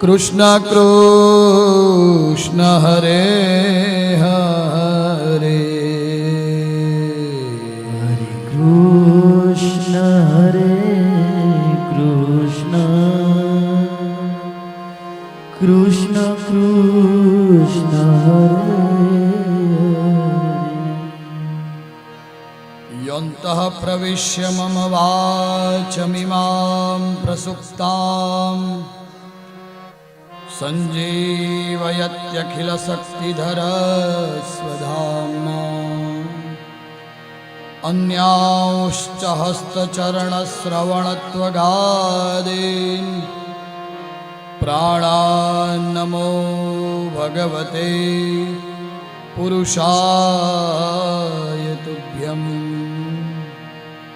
કૃષ્ણ કૃષ્ણ હરે હરે. કૃષ્ણ હરે કૃષ્ણ. કૃષ્ણ કૃષ્ણ યંત પ્રવિશ્ય મમ વાચમિમાં પ્રસુપ્તા प्रसुप्ताम् सञ्जीवयत्यखिलशक्तिधरस्वधाम्ना अन्यांश्च हस्तचरणश्रवणत्वगादीन् प्राणान्नमो भगवते पुरुषाय